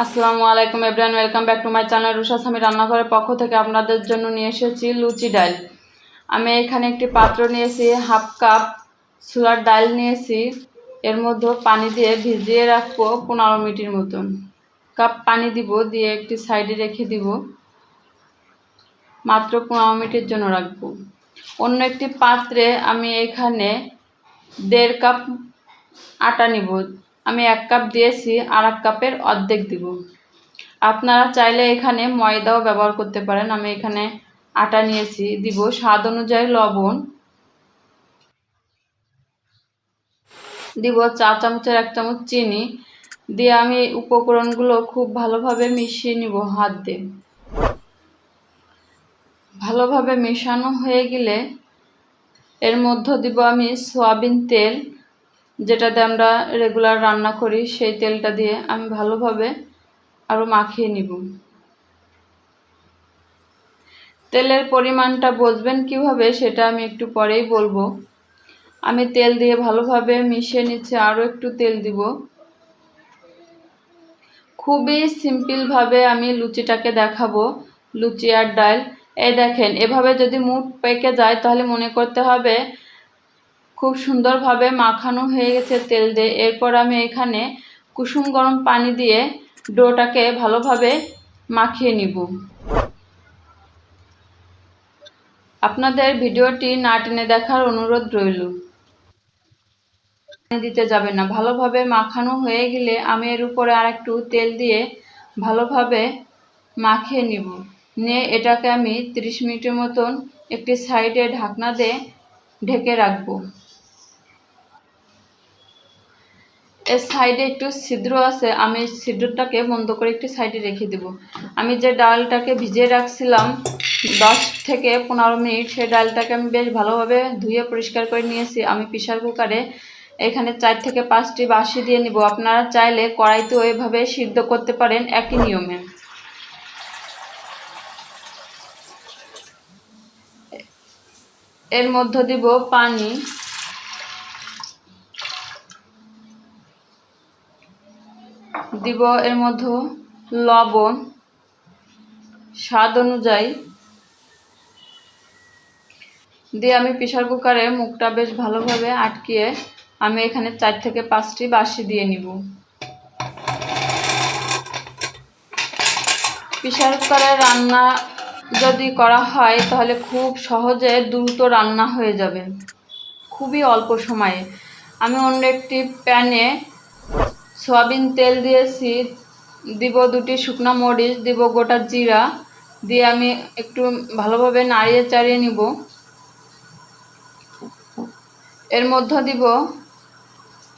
আসসালামু আলাইকুম everyone, welcome back to my channel রুশাস আমি রান্নাঘরের পক্ষ থেকে আপনাদের জন্য নিয়ে এসেছি লুচি ডাল। আমি এখানে একটি পাত্র নিয়েছি, হাফ কাপ ছোলার ডাল নিয়েছি। এর মধ্যে পানি দিয়ে ভিজিয়ে রাখব পনেরো মিনিটের মতন। কাপ পানি দিব, দিয়ে একটি সাইডে রেখে দিব। মাত্র পনেরো মিনিটের জন্য রাখব। অন্য একটি পাত্রে আমি এখানে দেড় কাপ আটা নিব। আমি এক কাপ দিয়েছি আর এক কাপের অর্ধেক দিব। আপনারা চাইলে এখানে ময়দাও ব্যবহার করতে পারেন। আমি এখানে আটা নিয়েছি, দিব। স্বাদ অনুযায়ী লবণ। দিব চা চামচের এক চামচ চিনি। দিয়ে আমি উপকরণগুলো খুব ভালোভাবে মিশিয়ে নিব হাত দিয়ে। ভালোভাবে মেশানো হয়ে গেলে এর মধ্যে দিব আমি সয়াবিন তেল। যেটাতে আমরা রেগুলার রান্না করি, সেই তেলটা দিয়ে আমি ভালোভাবে আরও মাখিয়ে নিব। তেলের পরিমাণটা বুঝবেন কীভাবে সেটা আমি একটু পরেই বলব। আমি তেল দিয়ে ভালোভাবে মিশিয়ে নিচ্ছি আরও একটু তেল দিব। খুবই সিম্পলভাবে আমি লুচিটাকে দেখাবো, লুচি আর ডাল। এই দেখেন, এভাবে যদি মুখ পেকে যায় তাহলে মনে করতে হবে খুব সুন্দরভাবে মাখানো হয়ে গেছে তেল দিয়ে। এরপর আমি এখানে কুসুম গরম পানি দিয়ে ডোটাকে ভালোভাবে মাখিয়ে নিব। আপনাদের ভিডিওটি না টেনে দেখার অনুরোধ রইল। দিতে যাবে না। ভালোভাবে মাখানো হয়ে গেলে আমি এর উপরে আর একটু তেল দিয়ে ভালোভাবে মাখিয়ে নিব। নিয়ে এটাকে আমি 30 মিনিটের মতন একটি সাইডে ঢাকনা দিয়ে ঢেকে রাখব। এর সাইডে একটু ছিদ্র আছে, আমি ছিদ্রটাকে বন্ধ করে একটু সাইডে রেখে দেব। আমি যে ডালটাকে ভিজিয়ে রাখছিলাম, দশ থেকে পনেরো মিনিট সেই ডালটাকে আমি বেশ ভালোভাবে ধুয়ে পরিষ্কার করে নিয়েছি। আমি প্রেশার কুকারে এখানে চার থেকে পাঁচটি বাসি দিয়ে নিব। আপনারা চাইলে কড়াইতেও এভাবে সিদ্ধ করতে পারেন একই নিয়মে। এর মধ্য দিব পানি। দিব এর মধ্যে লবণ, স্বাদ অনুযায়ী। দিয়ে আমি প্রেশার কুকারে মুখটা বেশ ভালোভাবে আটকিয়ে আমি এখানে চার থেকে পাঁচটি বাসি দিয়ে নিব। প্রেশার কুকারে রান্না যদি করা হয়, তাহলে খুব সহজে দ্রুত রান্না হয়ে যাবে। খুবই অল্প সময়ে। আমি অন্য একটি প্যানে সয়াবিন তেল দিয়েছি, দিব দুটি শুকনো মরিচ, দিব গোটা জিরা, দিয়ে আমি একটু ভালোভাবে নাড়িয়ে চাড়িয়ে নিব। এর মধ্যে দিব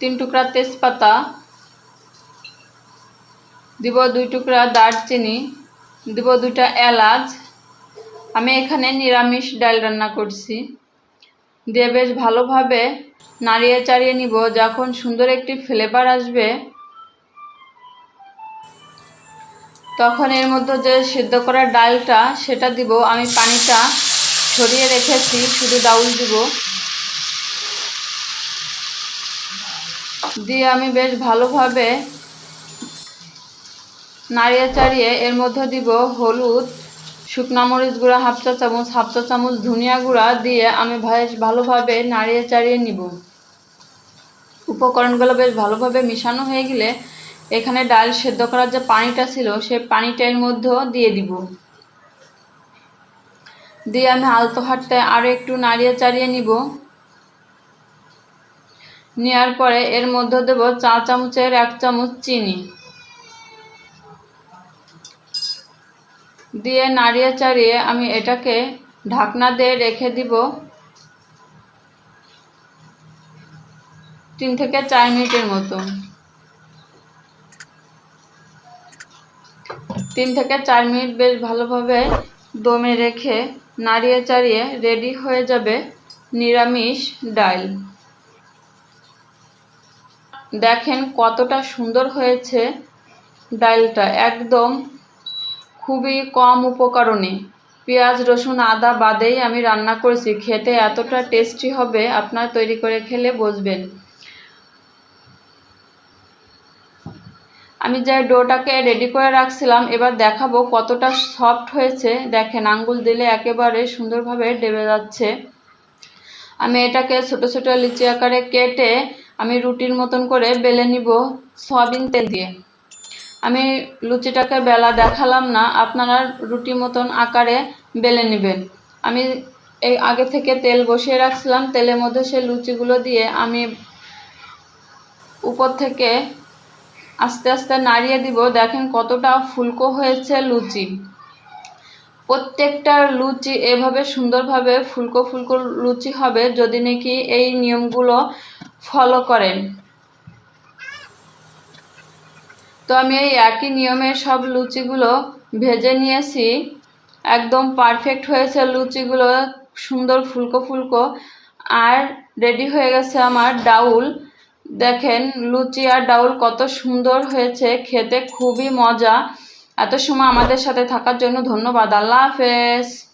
তিন টুকরা তেজপাতা, দিব দুই টুকরা দারচিনি, দিব দুইটা এলাচ। আমি এখানে নিরামিষ ডাল রান্না করছি। দিয়ে বেশ ভালোভাবে নাড়িয়ে চাড়িয়ে নিব, যখন সুন্দর একটি ফ্লেভার আসবে তখন এর মধ্যে যে সিদ্ধ করা ডালটা, সেটা দিব। আমি পানিটা ছড়িয়ে রেখেছি, শুধু ডাউল দিব। দিয়ে আমি বেশ ভালোভাবে নাড়িয়ে চাড়িয়ে এর মধ্যে দিব হলুদ, শুকনা মরিচ গুঁড়া, হাফ চা চামচ, হাফ চা চামচ ধনিয়া গুঁড়া দিয়ে আমি বেশ ভালোভাবে নাড়িয়ে চাড়িয়ে নিব। উপকরণগুলো বেশ ভালোভাবে মিশানো হয়ে গেলে এখানে ডাল সেদ্ধ করার যে পানিটা ছিল সেই পানিটা এর মধ্যেও দিয়ে দিব। দিয়ে আমি আলতো হাটতে আরও একটু নাড়িয়ে চাড়িয়ে নিব। নেওয়ার পরে এর মধ্যে দেব চা চামচের এক চামচ চিনি। দিয়ে নাড়িয়ে চাড়িয়ে আমি এটাকে ঢাকনা দিয়ে রেখে দিব। তিন থেকে চার মিনিটের মতো। তিন থেকে চার মিনিট বেশ ভালোভাবে দমে রেখে নাড়িয়ে চাড়িয়ে রেডি হয়ে যাবে নিরামিষ ডাল। দেখেন কতটা সুন্দর হয়েছে ডালটা, একদম খুবই কম উপকরণে। পেঁয়াজ, রসুন, আদা বাদেই আমি রান্না করেছি, খেতে এতটা টেস্টি হবে, আপনার তৈরি করে খেলে বুঝবেন। আমি যে ডোটাকে রেডি করে রাখছিলাম, এবার দেখাবো কতটা সফট হয়েছে। দেখেন, আঙ্গুল দিলে একেবারে সুন্দরভাবে ডেবে যাচ্ছে। আমি এটাকে ছোট ছোট লিচি আকারে কেটে আমি রুটির মতন করে বেলে নিব সয়াবিন তেল দিয়ে। আমি লুচিটাকে বেলা দেখালাম না, আপনারা রুটি মতন আকারে বেলে নেবেন। আমি এই আগে থেকে তেল বসিয়ে রাখছিলাম, তেলের মধ্যে সে লুচিগুলো দিয়ে আমি উপর থেকে আস্তে আস্তে নাড়িয়ে দিব। দেখেন কতটা ফুলকো হয়েছে লুচি। প্রত্যেকটা লুচি এভাবে সুন্দরভাবে ফুলকো ফুলকো লুচি হবে যদি নাকি এই নিয়মগুলো ফলো করেন। তো আমি এই একই নিয়মে সব লুচিগুলো ভেজে নিয়েছি। একদম পারফেক্ট হয়েছে লুচিগুলো। সুন্দর ফুলকো ফুলকো। আর রেডি হয়ে গেছে আমার ডাউল। দেখেন, লুচি আর ডাউল কত সুন্দর হয়েছে, খেতে খুবই মজা। এত সময় আমাদের সাথে থাকার জন্য ধন্যবাদ। আল্লাহ হাফেজ।